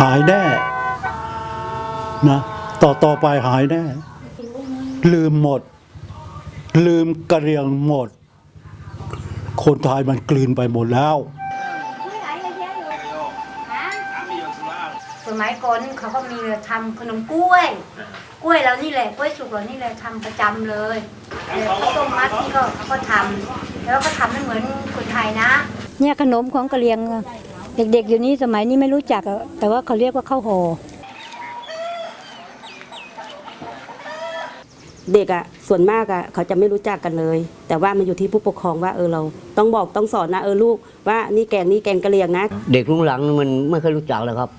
หายแน่นะต่อต่อไปหายแน่ ลืมหมด ลืมกระเรียงหมด คนไทยมันกลืนไปหมดแล้ว สมัยก่อนเขาก็มีทำขนมกล้วย กล้วยเรานี่แหละกล้วยสุกเรานี่แหละทำประจำเลยแล้วข้าวต้มมัดนี่ก็เขาก็ทำแล้วก็ทำไม่เหมือนคนไทยนะ เนี่ยขนมของกะเหรียงอะ เด็กๆอยู่นี้สมัยนี้ไม่รู้จักอะแต่ว่าเขาเรียกว่าข้าวห่อเด็กอะส่วนมากอะเขาจะไม่รู้จักกันเลย แต่ว่ามันอยู่ที่ผู้ปกครองว่าเออเรา ต้องบอกต้องสอนนะเออลูกว่านี่แกงนี่แกงกะเหรี่ยงนะ เด็กรุ่นหลังมันไม่เคยรู้จักเลยครับ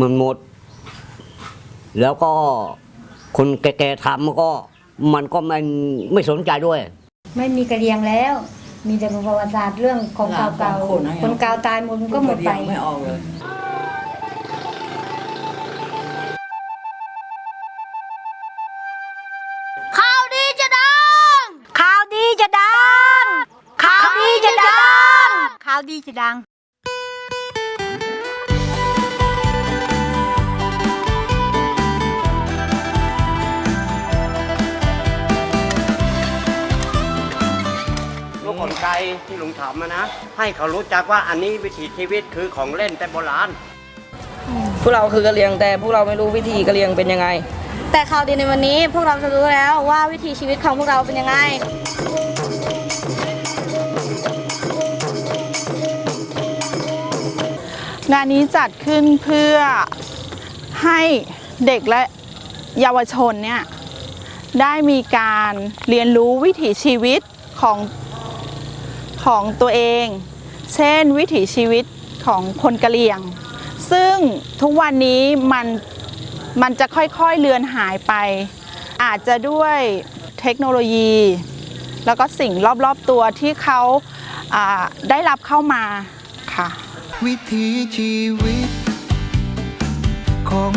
มันหมด แล้วก็คนแก่ๆทำมันก็มันก็ไม่ไม่สนใจด้วย ไม่มีกะเหรียงแล้ว มีแต่ประวัติศาสตร์เรื่องของเก่าๆคนเก่าตายหมดมันก็หมดไป ไม่ออกเลยข่าวดีจะดัง ข่าวดีจะดัง ข่าวดีจะดัง ข่าวดีจะดัง ไกลที่ลุงถามมานะ ให้เขารู้จักว่าอันนี้วิถีชีวิตคือของเล่นแต่โบราณ พวกเราคือกะเหรียงแต่พวกเราไม่รู้วิธีกะเหรียงเป็นยังไง แต่ข่าวดีในวันนี้พวกเราจะรู้แล้วว่าวิถีชีวิตของพวกเราเป็นยังไง งานนี้จัดขึ้นเพื่อให้เด็กและเยาวชนเนี่ยได้มีการเรียนรู้วิถีชีวิตของ ของตัวเอง เช่นวิถีชีวิตของคนกะเหรี่ยง ซึ่งทุกวันนี้มันมันจะค่อยๆเลือนหายไป อาจจะด้วยเทคโนโลยี แล้วก็สิ่งรอบๆตัวที่เขาาได้รับเข้ามาค่ะ วิถีชีวิตของ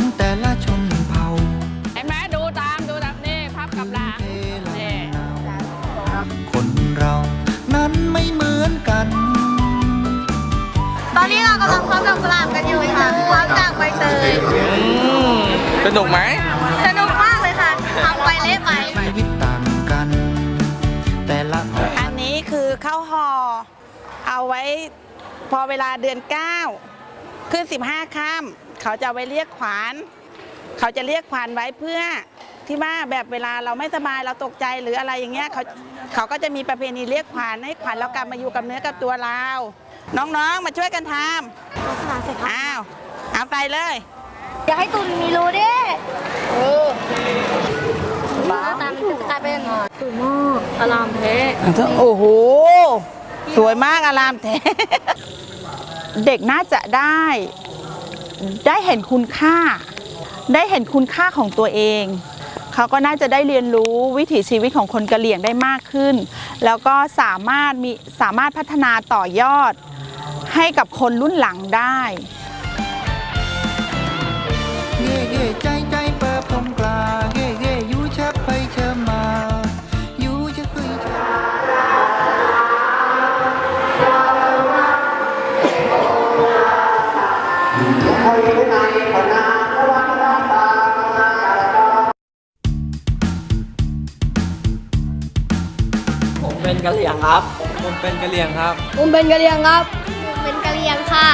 อนนี้เรากำลังพร้อมกับกุหลาบกันอยู่ค่ะพร้อมจากใบเตยสนุกไหมสนุกมากเลยค่ะทำไปเละไปชีวิตต่างกัน แต่ละอันนี้คือข้าวห่อเอาไว้พอเวลาเดือน 9 ขึ้น 15ค่ำเขาจะเอาไว้เรียกขวาน เขาจะเรียกขวานไว้เพื่อที่ว่าแบบเวลาเราไม่สบายเราตกใจหรืออะไรอย่างเงี้ยเขาเขาก็จะมีประเพณีเรียกขวานให้ขวานเรากลับมาอยู่กับเนื้อกับตัวเรา น้องๆ มาช่วยกันทำอ้าวเอาไปเลย อย่าให้ตุนมีรูดิเออหน้าตามันจะกลายเป็นสูมากอารามเพะโอ้โห สวยมากอารามแท้ เด็กน่าจะได้ ได้เห็นคุณค่า ได้เห็นคุณค่าของตัวเอง เขาก็น่าจะได้เรียนรู้วิถีชีวิตของคนกะเหรี่ยงได้มากขึ้น แล้วก็สามารถมีสามารถพัฒนาต่อยอด ให้กับคนรุ่นหลังได้เย่เย่ใจใจเปิดพรมกลาเย่เย่ยูชักไปเชิญมายูจะคุยเชิญผมเป็นกะเหรี่ยงครับ ผมเป็นกะเหรี่ยงครับ ผมเป็นกะเหรี่ยงครับผม เป็นกะเหรี่ยงค่ะ